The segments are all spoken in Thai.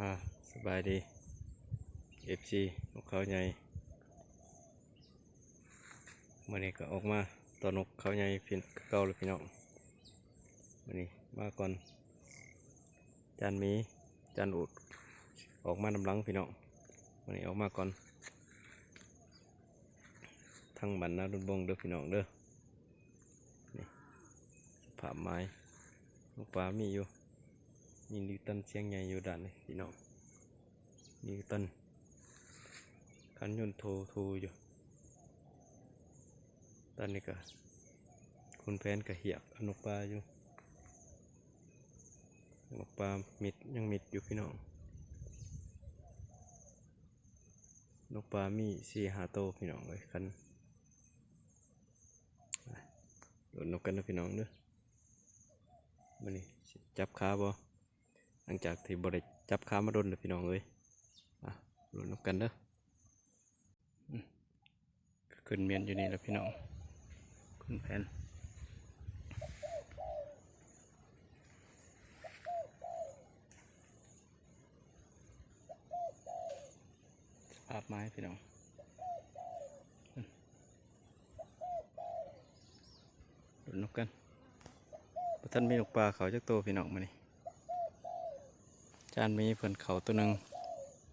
อ่าสบายดี FC นกเขาใหญ่มื่อนี้ก็ออกมาตัวนกเขาใหญ่พี่เก่าเลยพี่น้องมื่อนี้มาก่อน จานมีจานอุดออกมานำลังพี่น้องมื่อนี้ออกมาก่อนทั้งบันนาดุนบงเด้อพี่น้องเด้อนี่สภาไม้นกปลามีอยู่ มีนิวตันเสียงใหญ่อยู่ด้านนี้พี่น้องนิวตันคันยนโทโทอยู่ตอนนี้ก็คุณแพนกับเหียกอนกปลาอยู่นกปลามิดยังมิดอยู่พี่น้องนกปลามีสี่หาโตพี่น้องเลยคันโดนนกกันนะพี่น้องเด้อมันนี่สิจับขาบ่ หลังจากที่บริจับขามาโดนเลยพี่น้องเอ้ยอะรุนนกกันเด้อขึ้นเมียนอยู่นี่แหละพี่น้องขึ้นแผนสภาพไม้พี่น้องอืมลุ้นนกกันท่านมีนกปลาเขาจักโตพี่น้องมานี่ จานมีเพิ่นเขาตัวหนึ่ง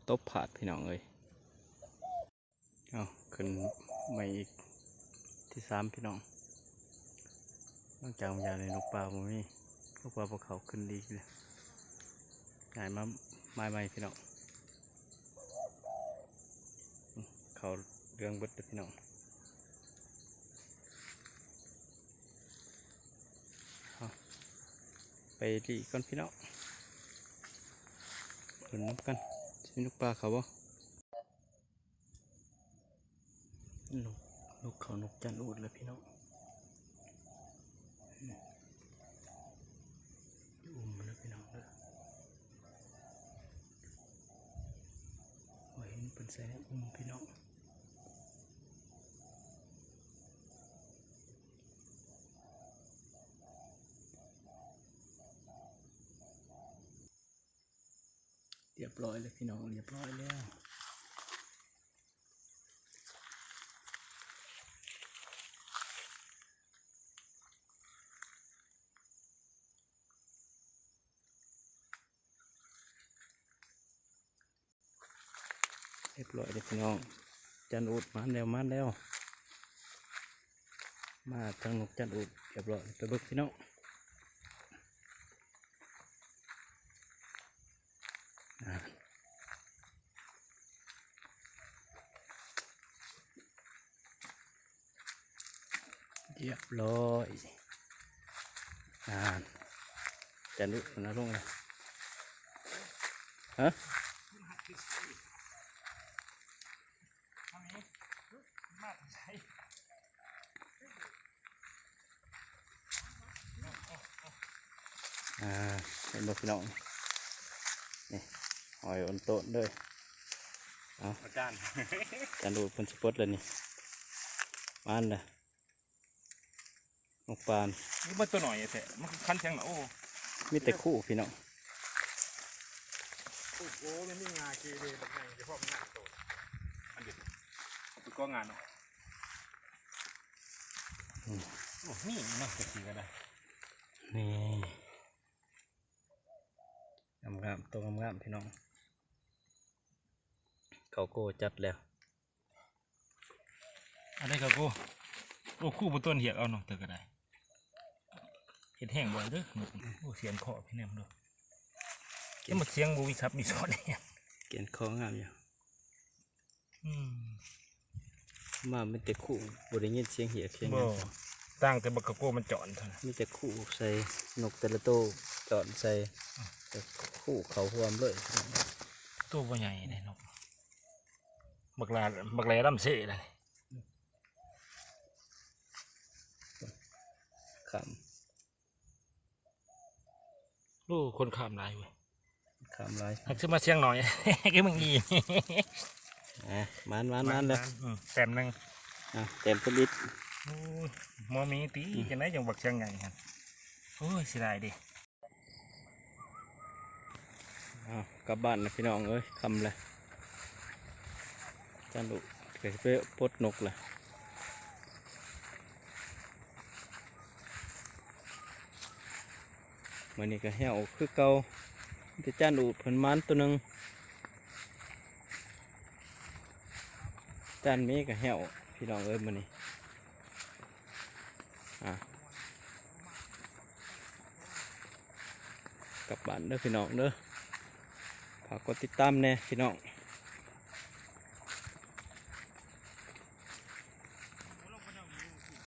ตบผาดพี่น้องเอ้ยเอาขึ้นมาอีกที่สามพี่น้องนอกจากมันยาในนกปลาบ่มีนกปลาพวกเขาขึ้นดีเลยใหญ่มาไม้ใหม่พี่น้องเขาเรื่องบดพี่น้องไปดีก่อนพี่น้อง ขนนนกกันใช่นกปลาเขาบ่นกนกเขานกจันทร์อูดเลยพี่น้องอุ้มมันเลยพี่น้องเลยเห็นเป็นใส่ในอุ้มพี่น้อง รียบร้อยเลยพี่น้องเรียบร้อยแล้วเรียบร้อยเลยพี่น้องจันอุดมาแล้วมาแล้ว มาทางนกจันอุดเรียบร้อยไปเบิกพี่น้อง เรียบร้อยอ่าจะนึกมันนะลงเลยฮะอ่าเห็นบอกพี่น้องนี่หอยอนโตนเลยเอาอาจารย์จานดูเพิ่นสปอตเลยนี่มานเลย นกปานนี่มันตัวหน่อยแท้มันคันเชียงหน่ะโอ้มีแต่คู่พี่น้องโอ้โหมันมีงาเกเรแบบไหนเฉพาะมันงาโตอันเดียวตัวก็งานเนาะโอ้นี่น่าจะสีก็ได้นี่งามงามๆตัวงามงามๆพี่น้องเขาโก้จัดแล้วอันนี้ก็กูโอ้คู่บนต้นเหียกเอาเนาะเตอก็ได้ เห็ดแห้งบ่อยเด้อโอ้เสียงเคาะพี่แนมด้วยเกี่ยมันเสียงบูวิชับมีซอสเนี่ยเกียนคองามอยู่อืมมามีแต่คู่บริเงินเสียงเหียเสียงหบ่ยังตั้งแต่บักกะโก้มันจอนเท่านั้นมีแต่คู่ใส่นกแต่ละโตวจอดใส่แต่คู่เขาหวมเลยตัวบ่ใหญ่เลยนกบักลาบักแลลำเซ่เลยขา มโอ้คนข้ามลายเว้ยขามลายหักขึ้นมาเชียงหน่อยก็มึงอีอะมานมานมานเลยอืมแต้มหนึ่งอะเต็มผลิตโอ้ยหมอมีตีกันได้ยังบักเชียงไงครับโอ้ยเสียดายดิอะอ้าวกลับบ้านนะพี่น้องเอ้ยคำเลยจานดุเกิดไปปลดนกเลย มันนี่ก็แห้วคือเกาจะจ้านดุเพิ่นมันตัวหนึ่งจานมีก็แห้วพี่น้องเอ้ยมันนี่อะกลับบ้านเด้อพี่น้องเด้อฝากกดติดตามแน่พี่น้อง